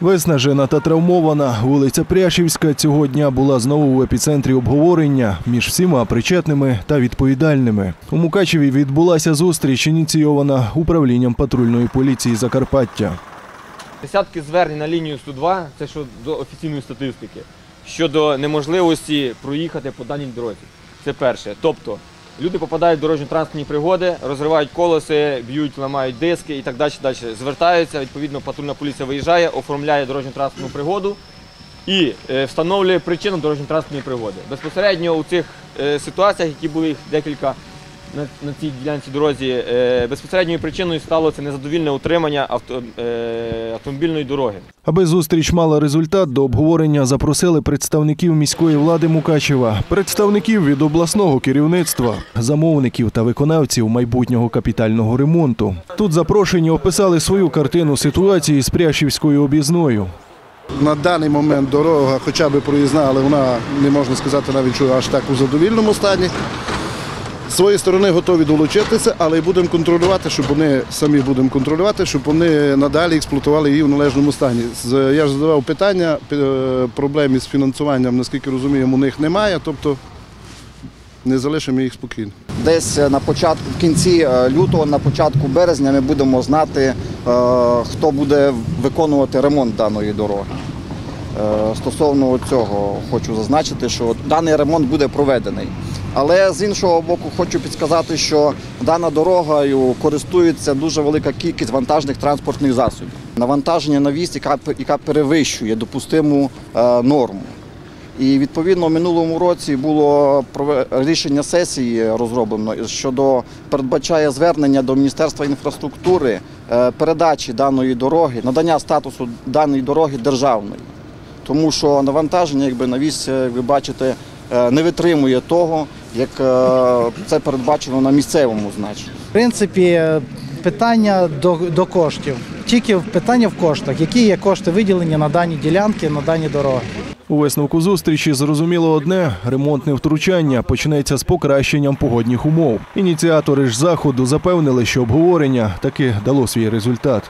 Виснажена та травмована вулиця Пряшівська цього дня була знову в епіцентрі обговорення між всіма причетними та відповідальними. У Мукачеві відбулася зустріч, ініційована управлінням патрульної поліції Закарпаття. Десятки звернень на лінію 102, це що до офіційної статистики, щодо неможливості проїхати по даній дорозі. Це перше. Тобто люди попадають в дорожньо-транспортні пригоди, розривають колеси, б'ють, ламають диски і так далі. далі. Звертаються, відповідно, патрульна поліція виїжджає, оформляє дорожньо-транспортну пригоду і е, встановлює причину дорожньо-транспортної пригоди. Безпосередньо у цих е, ситуаціях, які були їх декілька на, на цій ділянці дорозі, е, безпосередньою причиною стало це незадовільне утримання авто, е, автомобільної дороги. Аби зустріч мала результат, до обговорення запросили представників міської влади Мукачева, представників від обласного керівництва, замовників та виконавців майбутнього капітального ремонту. Тут запрошені описали свою картину ситуації з Пряшівською об'їзною. На даний момент дорога хоча б проїзна, але вона не можна сказати навіть, що аж так у задовільному стані. З своєї сторони готові долучитися, але й будемо контролювати, щоб вони самі будемо контролювати, щоб вони надалі експлуатували її в належному стані. Я ж задавав питання, е, проблем із фінансуванням, наскільки розуміємо, у них немає, тобто не залишимо їх спокійно. Десь е, на початку, в кінці е, лютого, на початку березня ми будемо знати, хто буде виконувати ремонт даної дороги. Е, Стосовно цього хочу зазначити, що даний ремонт буде проведений. Але з іншого боку, хочу підсказати, що дана дорогою користується дуже велика кількість вантажних транспортних засобів. Навантаження на вісь, яка, перевищує допустиму е, норму. І відповідно в минулому році було рішення сесії розроблено щодо передбачає звернення до Міністерства інфраструктури е, передачі даної дороги, надання статусу даної дороги державної. Тому що навантаження, якби на вісь, е, ви бачите, е, не витримує того, як е, це передбачено на місцевому значенні. В принципі, питання до, до коштів. Тільки питання в коштах. Які є кошти виділені на дані ділянки, на дані дороги? У висновку зустрічі зрозуміло одне: ремонтне втручання почнеться з покращенням погодних умов. Ініціатори ж заходу запевнили, що обговорення таки дало свій результат.